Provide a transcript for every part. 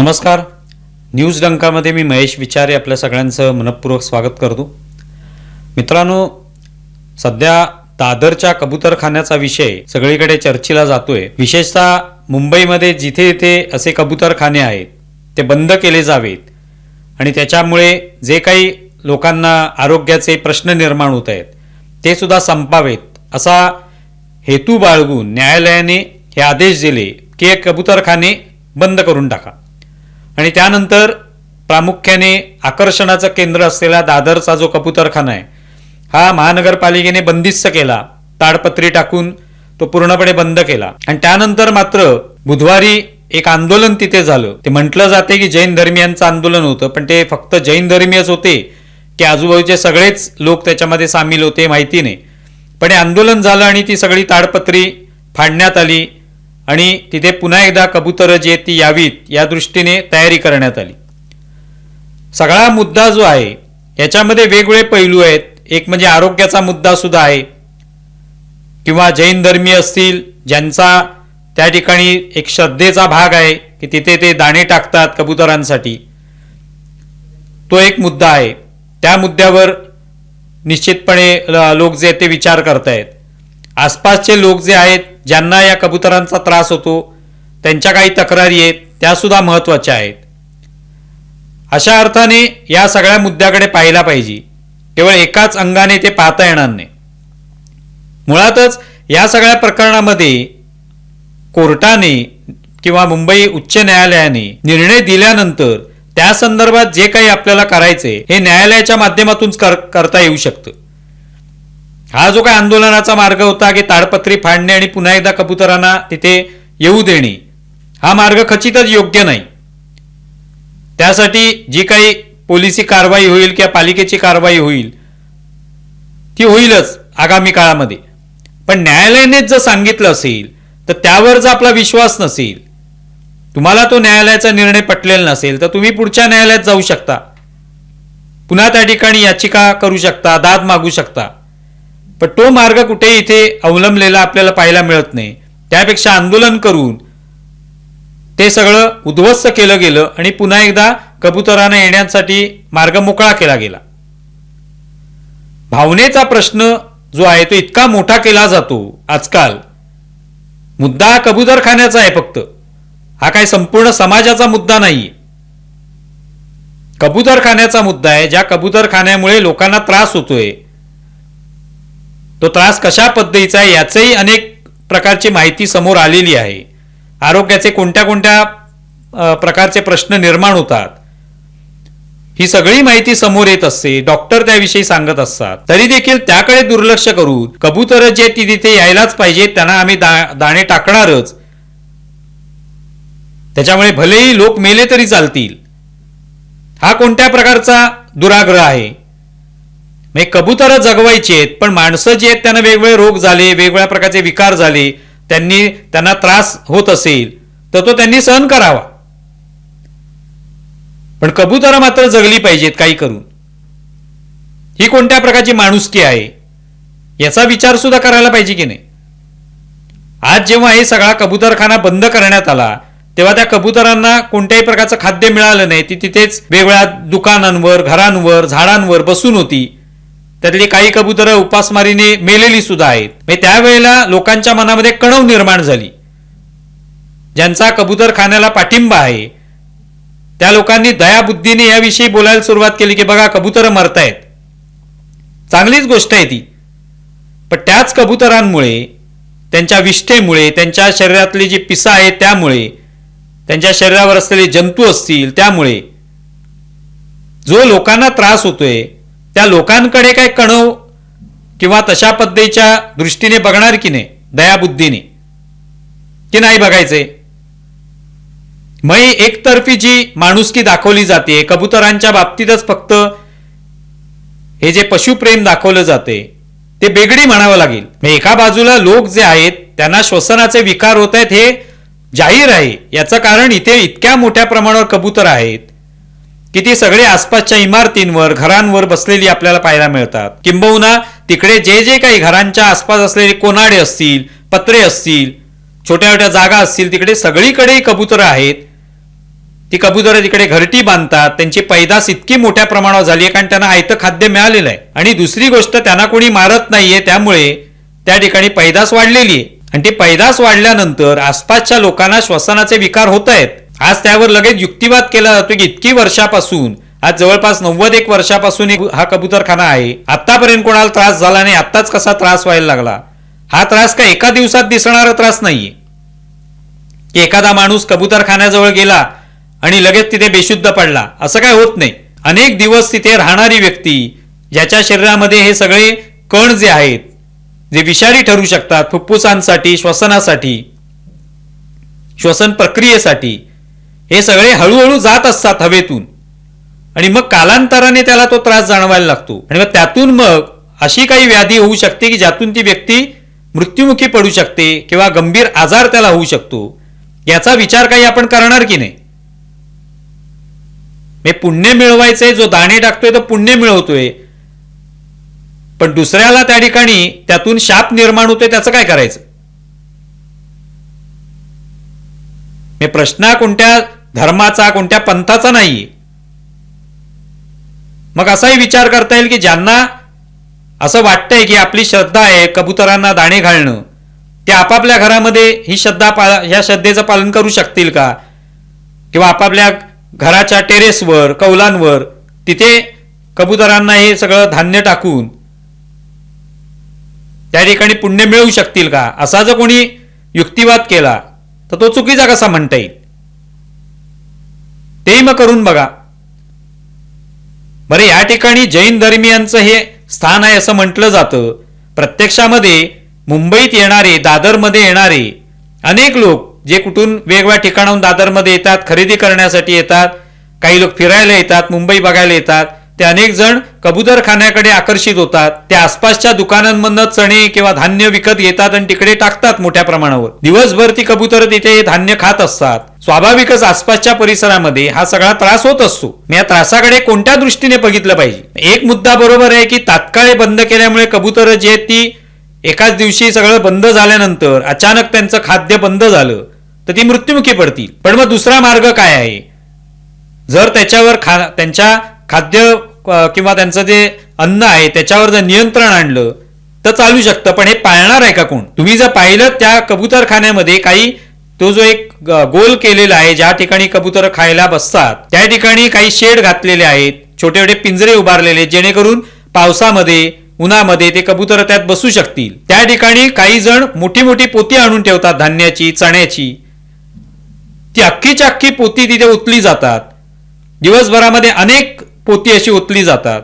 नमस्कार. न्यूज डंकामध्ये मी महेश विचारे आपल्या सगळ्यांचं मनपूर्वक स्वागत करतो. मित्रांनो सध्या दादरच्या कबूतरखान्याचा विषय सगळीकडे चर्चेला जातोय. विशेषतः मुंबईमध्ये जिथे जिथे असे कबूतरखाने आहेत ते बंद केले जावेत. आणि त्याच्यामुळे जे काही लोकांना आरोग्याचे प्रश्न निर्माण होत आहेत ते सुद्धा संपावेत असा हेतू बाळगून न्यायालयाने हे आदेश दिले की हे कबूतरखाने बंद करून टाका. आणि त्यानंतर प्रामुख्याने आकर्षणाचं केंद्र असलेला दादरचा जो कबूतरखाना आहे हा महानगरपालिकेने बंदिस्त केला ताडपत्री टाकून तो पूर्णपणे बंद केला. आणि त्यानंतर मात्र बुधवारी एक आंदोलन तिथे झालं. ते म्हटलं जाते की जैन धर्मियांचं आंदोलन होतं पण ते फक्त जैन धर्मीयच होते की आजूबाजूचे सगळेच लोक त्याच्यामध्ये सामील होते माहिती नाही. पण हे आंदोलन झालं आणि ती सगळी ताडपत्री फाडण्यात आली. आणि तिथे पुन्हा एकदा कबुतरं जे आहेत ती यावीत या दृष्टीने तयारी करण्यात आली. सगळा मुद्दा जो आहे याच्यामध्ये वेगवेगळे पैलू आहेत. एक म्हणजे आरोग्याचा मुद्दा सुद्धा आहे. किंवा जैन धर्मी असतील ज्यांचा त्या ठिकाणी एक श्रद्धेचा भाग आहे की तिथे ते दाणे टाकतात कबुतरांसाठी. तो एक मुद्दा आहे. त्या मुद्द्यावर निश्चितपणे लोक जे आहेत ते विचार करतायत. आसपासचे लोक जे आहेत ज्यांना या कबुतरांचा त्रास होतो त्यांच्या काही तक्रारी आहेत त्या सुद्धा आहेत. अशा अर्थाने या सगळ्या मुद्द्याकडे पाहिला पाहिजे. केवळ एकाच अंगाने ते पाहता येणार नाही. मुळातच या सगळ्या प्रकरणामध्ये कोर्टाने किंवा मुंबई उच्च न्यायालयाने निर्णय दिल्यानंतर त्या संदर्भात जे काही आपल्याला करायचे हे न्यायालयाच्या माध्यमातून कर, करता येऊ शकतं. हा जो काही आंदोलनाचा मार्ग होता की ताडपत्री फाडणे आणि पुन्हा एकदा कबुतरांना तिथे येऊ देणे हा मार्ग खचितच योग्य नाही. त्यासाठी जी काही पोलिसी कारवाई होईल किंवा पालिकेची कारवाई होईल ती होईलच आगामी काळामध्ये. पण न्यायालयानेच जर सांगितलं असेल तर त्यावर जर आपला विश्वास नसेल तुम्हाला तो न्यायालयाचा निर्णय पटलेला नसेल तर तुम्ही पुढच्या न्यायालयात जाऊ शकता. पुन्हा त्या ठिकाणी याचिका करू शकता दाद मागू शकता. पण तो मार्ग कुठे इथे अवलंबलेला आपल्याला पाहायला मिळत नाही. त्यापेक्षा आंदोलन करून ते सगळं उद्ध्वस्त केलं गेलं आणि पुन्हा एकदा कबुतरांना येण्यासाठी मार्ग मोकळा केला गेला. भावनेचा प्रश्न जो आहे तो इतका मोठा केला जातो आजकाल. मुद्दा हा कबुतरखान्याचा आहे फक्त. हा काय संपूर्ण समाजाचा मुद्दा नाही कबुतरखान्याचा मुद्दा आहे. ज्या कबुतरखान्यामुळे लोकांना त्रास होतोय तो त्रास कशा पद्धतीचा आहे याचंही अनेक प्रकारची माहिती समोर आलेली आहे. आरोग्याचे कोणत्या कोणत्या प्रकारचे प्रश्न निर्माण होतात ही सगळी माहिती समोर येत असते डॉक्टर त्याविषयी सांगत असतात. तरी देखील त्याकडे दुर्लक्ष करू कबूतर जे ती तिथे यायलाच पाहिजे त्यांना आम्ही दा- दाणे टाकणारच. त्याच्यामुळे भलेही लोक मेले तरी चालतील. हा कोणत्या प्रकारचा दुराग्रह आहे? म्हणजे कबुतरं जगवायची आहेत पण माणसं जी आहेत त्यांना वेगवेगळे रोग झाले वेगवेगळ्या प्रकारचे विकार झाले त्यांनी त्यांना त्रास होत असेल तर तो त्यांनी सहन करावा. पण कबुतरं मात्र जगली पाहिजेत काही करून. ही कोणत्या प्रकारची माणुसकी आहे? याचा विचार सुद्धा करायला पाहिजे की नाही? आज जेव्हा हे सगळा कबुतरखाना बंद करण्यात आला तेव्हा त्या कबुतरांना कोणत्याही प्रकारचं खाद्य मिळालं नाही ती तिथेच वेगवेगळ्या दुकानांवर घरांवर झाडांवर बसून होती. त्यातली काही कबुतरं उपासमारीने मेलेली सुद्धा आहेत. त्यावेळेला लोकांच्या मनामध्ये कणव निर्माण झाली. ज्यांचा कबूतर खाण्याला पाठिंबा आहे त्या लोकांनी दयाबुद्धीने याविषयी बोलायला सुरुवात केली की बघा कबुतरं मरतायत. चांगलीच गोष्ट आहे ती. पण त्याच कबुतरांमुळे त्यांच्या विष्ठेमुळे त्यांच्या शरीरातली जी पिसा आहे त्यामुळे त्यांच्या शरीरावर असलेले जंतू असतील त्यामुळे जो लोकांना त्रास होतोय त्या लोकांकडे काय कणव किंवा तशा पद्धतीच्या दृष्टीने बघणार की नाही? दयाबुद्धीने. की नाही बघायचे? मग एकतर्फी जी माणुसकी दाखवली जाते. कबुतरांच्या बाबतीतच फक्त हे जे पशुप्रेम दाखवलं जाते ते बेगडी म्हणावं लागेल. मग एका बाजूला लोक जे आहेत त्यांना श्वसनाचे विकार होत आहेत हे जाहीर आहे. याचं कारण इथे इतक्या मोठ्या प्रमाणावर कबूतर आहेत. की ती सगळे आसपासच्या इमारतींवर घरांवर बसलेली आपल्याला पाहायला मिळतात. किंबहुना तिकडे जे जे काही घरांच्या आसपास असलेले कोनाडे असतील पत्रे असतील छोट्या छोट्या जागा असतील तिकडे सगळीकडे कबुतरं आहेत. ती कबुतरं तिकडे घरटी बांधतात त्यांची पैदास इतकी मोठ्या प्रमाणावर झाली आहे कारण त्यांना आयतं खाद्य मिळालेलं आहे. आणि दुसरी गोष्ट त्यांना कोणी मारत नाहीये त्यामुळे त्या ठिकाणी पैदास वाढलेली आहे. आणि ती पैदास वाढल्यानंतर आसपासच्या लोकांना श्वसनाचे विकार होत आहेत. आज त्यावर लगेच युक्तिवाद केला जातो की इतकी वर्षापासून आज जवळपास नव्वद एक वर्षापासून एक हा कबुतरखाना आहे. आतापर्यंत कोणाला त्रास झाला नाही आत्ताच कसा त्रास व्हायला लागला? हा त्रास का एका दिवसात दिसणारा त्रास नाहीये? की एखादा माणूस कबुतरखान्याजवळ गेला आणि लगेच तिथे बेशुद्ध पडला. असं काय होत नाही. अनेक दिवस तिथे राहणारी व्यक्ती ज्याच्या शरीरामध्ये हे सगळे कण जे आहेत जे विषारी ठरू शकतात फुफ्फुसांसाठी श्वसनासाठी श्वसन प्रक्रियेसाठी हे सगळे हळूहळू जात असतात हवेतून. आणि मग कालांतराने त्याला तो त्रास जाणवायला लागतो. आणि मग त्यातून मग अशी काही व्याधी होऊ शकते की ज्यातून ती व्यक्ती मृत्युमुखी पडू शकते किंवा गंभीर आजार त्याला होऊ शकतो. याचा विचार काही आपण करणार की नाही? हे पुण्य मिळवायचंय जो दाणे टाकतोय तो पुण्य मिळवतोय. पण दुसऱ्याला त्या ठिकाणी त्यातून शाप निर्माण होतोय त्याचं काय करायचं? मी प्रश्न कोणत्या धर्माचा कोणत्या पंथाचा नाही. मग असाही विचार करता येईल की ज्यांना असं वाटतंय की आपली श्रद्धा आहे कबुतरांना दाणे घालणं ते आपापल्या घरामध्ये ही श्रद्धा पा ह्या श्रद्धेचं पालन करू शकतील का? किंवा आपापल्या घराच्या टेरेसवर कौलांवर तिथे कबुतरांना हे सगळं धान्य टाकून त्या ठिकाणी पुण्य मिळवू शकतील का? असा जर कोणी युक्तिवाद केला तर तो चुकीचा कसा म्हणता येईल? तेही मग करून बघा. बरं या ठिकाणी जैन धर्मियांचं हे स्थान आहे असं म्हटलं जातं. प्रत्यक्षामध्ये मुंबईत येणारे दादरमध्ये येणारे अनेक लोक जे कुठून वेगवेगळ्या ठिकाणाहून दादरमध्ये येतात खरेदी करण्यासाठी येतात काही लोक फिरायला येतात मुंबई बघायला येतात ते अनेक जण कबुतरखान्याकडे आकर्षित होतात. ते आसपासच्या दुकानांमधनं चणे किंवा धान्य विकत घेतात आणि तिकडे टाकतात मोठ्या प्रमाणावर. दिवसभर ती कबुतर तिथे धान्य खात असतात. स्वाभाविकच आसपासच्या परिसरामध्ये हा सगळा त्रास होत असतो. मी या त्रासाकडे कोणत्या दृष्टीने बघितलं पाहिजे? एक मुद्दा बरोबर आहे की तात्काळ बंद केल्यामुळे कबुतर जी आहेत ती एकाच दिवशी सगळं बंद झाल्यानंतर अचानक त्यांचं खाद्य बंद झालं तर ती मृत्युमुखी पडतील. पण मग दुसरा मार्ग काय आहे? जर त्याच्यावर खा त्यांच्या खाद्य किंवा त्यांचं जे अन्न आहे त्याच्यावर जर नियंत्रण आणलं तर चालू शकतं. पण हे पाळणार आहे का कोण? तुम्ही जर पाहिलं त्या कबुतरखान्यामध्ये काही तो जो एक गोल केलेला आहे ज्या ठिकाणी कबुतर खायला बसतात त्या ठिकाणी काही शेड घातलेले आहेत छोटे छोटे पिंजरे उभारलेले जेणेकरून पावसामध्ये उन्हामध्ये ते कबुतर त्यात बसू शकतील. त्या ठिकाणी काही जण मोठी मोठी पोती आणून ठेवतात धान्याची चण्याची. ती अख्खीच्या अख्खी पोती तिथे उतली जातात. दिवसभरामध्ये अनेक पोती अशी ओतली जातात.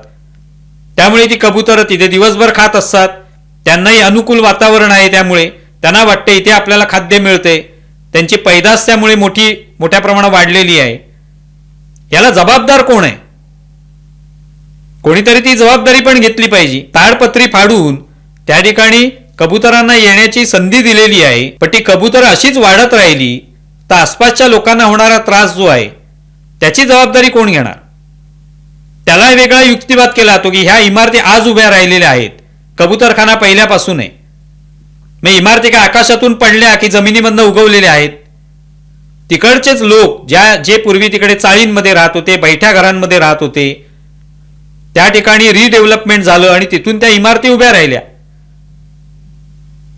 त्यामुळे ती कबुतरं तिथे दिवसभर खात असतात. त्यांनाही अनुकूल वातावरण आहे त्यामुळे त्यांना वाटते इथे आपल्याला खाद्य मिळते. त्यांची पैदास त्यामुळे मोठी मोठ्या प्रमाणात वाढलेली आहे. याला जबाबदार कोण आहे? कोणीतरी ती जबाबदारी पण घेतली पाहिजे. ताडपत्री फाडून त्या ठिकाणी कबुतरांना येण्याची संधी दिलेली आहे. पण ती कबुतर अशीच वाढत राहिली तर आसपासच्या लोकांना होणारा त्रास जो आहे त्याची जबाबदारी कोण घेणार? त्याला वेगळा युक्तिवाद केला जातो की ह्या इमारती आज उभ्या राहिलेल्या आहेत. कबुतरखाना पहिल्यापासून आहे मग इमारती काय आकाशातून पडल्या की जमिनीमधनं उगवलेल्या आहेत? तिकडचेच लोक ज्या जे पूर्वी तिकडे चाळींमध्ये राहत होते बैठ्या घरांमध्ये राहत होते त्या ठिकाणी रिडेव्हलपमेंट झालं आणि तिथून त्या इमारती उभ्या राहिल्या.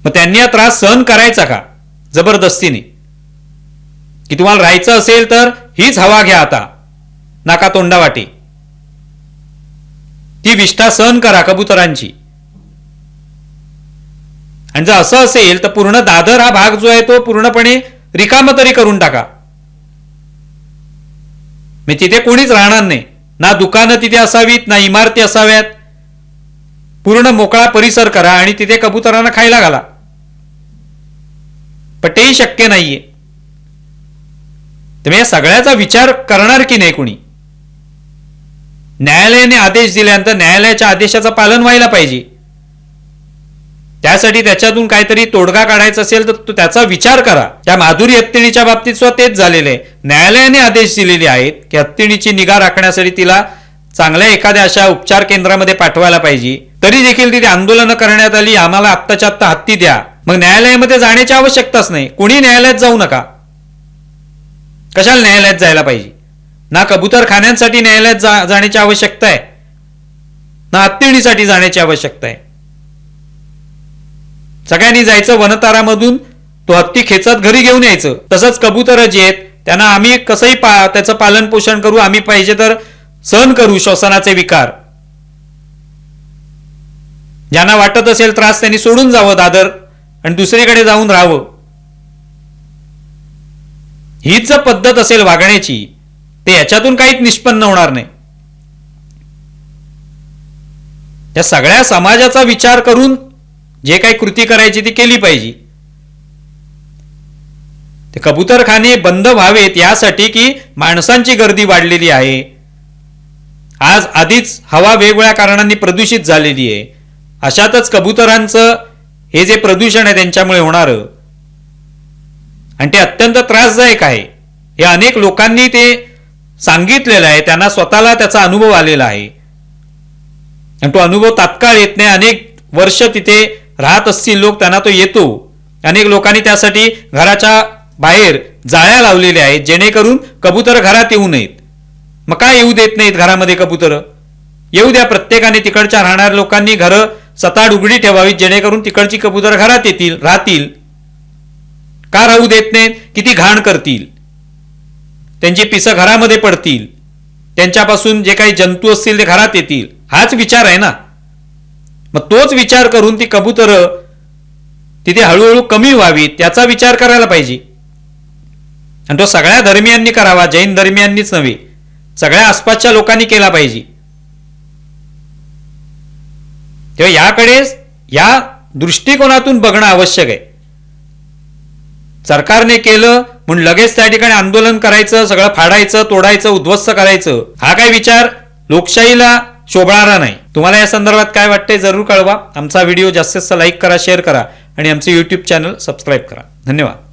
मग त्यांनी हा त्रास सहन करायचा का? जबरदस्तीने. की तुम्हाला राहायचं असेल तर हीच हवा घ्या आता. नाका तोंडावाटी. ती विष्ठा सहन करा कबुतरांची. आणि जर असं असेल तर पूर्ण दादर हा भाग जो आहे तो पूर्णपणे रिकाम तरी करून टाका. मी तिथे कोणीच राहणार नाही. ना दुकानं तिथे असावीत ना इमारती असाव्यात. पूर्ण मोकळा परिसर करा आणि तिथे कबुतरांना खायला घाला. पण तेही शक्य नाहीये. तुम्ही या सगळ्याचा विचार करणार की नाही कोणी? न्यायालयाने आदेश दिल्यानंतर न्यायालयाच्या आदेशाचं पालन व्हायला पाहिजे. त्यासाठी त्याच्यातून काहीतरी तोडगा काढायचा असेल तर तो त्याचा विचार करा. त्या माधुरी हत्तीणीच्या बाबतीत सुद्धा तेच झालेलं आहे. न्यायालयाने आदेश दिलेले आहेत की हत्तीणीची निगा राखण्यासाठी तिला चांगल्या एखाद्या अशा उपचार केंद्रामध्ये पाठवायला पाहिजे. तरी देखील तिथे आंदोलनं करण्यात आली आम्हाला आत्ताच्या आत्ता हत्ती द्या. मग न्यायालयामध्ये जाण्याची आवश्यकताच नाही. कुणी न्यायालयात जाऊ नका. कशाला न्यायालयात जायला पाहिजे? ना कबूतर खाण्यांसाठी न्यायालयात जा जाण्याची आवश्यकता आहे. ना हत्तीणीसाठी जाण्याची आवश्यकता आहे. सगळ्यांनी जायचं वनतारामधून तो हत्ती खेचत घरी घेऊन यायचं. तसंच कबुतर जे आहेत त्यांना आम्ही कसंही पा त्याचं पालन पोषण करू आम्ही पाहिजे तर सहन करू श्वसनाचे विकार. ज्यांना वाटत असेल त्रास त्यांनी सोडून जावं दादर आणि दुसरीकडे जाऊन राहावं. हीच पद्धत असेल वागण्याची ते याच्यातून काहीच निष्पन्न होणार नाही. या सगळ्या समाजाचा विचार करून जे काही कृती करायची ती केली पाहिजे. ते कबूतरखाने बंद व्हावेत यासाठी की माणसांची गर्दी वाढलेली आहे. आज आधीच हवा वेगवेगळ्या कारणांनी प्रदूषित झालेली आहे. अशातच कबुतरांचं हे जे प्रदूषण आहे त्यांच्यामुळे होणारं. आणि ते अत्यंत त्रासदायक आहे. हे अनेक लोकांनी ते सांगितलेलं आहे त्यांना स्वतःला त्याचा अनुभव आलेला आहे. आणि तो अनुभव तात्काळ येत नाही. अनेक वर्ष तिथे राहत असतील लोक त्यांना तो येतो. अनेक लोकांनी त्यासाठी घराच्या बाहेर जाळ्या लावलेल्या आहेत जेणेकरून कबूतर घरात येऊ नयेत. मग काय येऊ देत नाहीत घरामध्ये कबूतर? येऊ द्या प्रत्येकाने तिकडच्या राहणाऱ्या लोकांनी घरं सताड उघडी ठेवावीत जेणेकरून तिकडची कबूतर घरात येतील राहतील. का राहू देत नाहीत? किती घाण करतील? त्यांची पिसं घरामध्ये पडतील. त्यांच्यापासून जे काही जंतू असतील ते घरात येतील. हाच विचार आहे ना? मग तोच विचार करून ती कबुतरं तिथे हळूहळू कमी व्हावीत त्याचा विचार करायला पाहिजे. आणि तो सगळ्या धर्मियांनी करावा जैन धर्मियांनीच नव्हे. सगळ्या आसपासच्या लोकांनी केला पाहिजे. तेव्हा याकडे या दृष्टिकोनातून बघणं आवश्यक आहे. सरकारने केलं म्हणून लगेच त्या ठिकाणी आंदोलन करायचं सगळं फाडायचं तोडायचं उद्ध्वस्त करायचं. हा काय विचार? लोकशाहीला शोभणारा नाही. तुम्हाला या संदर्भात काय वाटतंय जरूर कळवा. आमचा व्हिडिओ जास्तीत जास्त लाईक करा शेअर करा आणि आमचे यूट्यूब चॅनल सबस्क्राईब करा. धन्यवाद.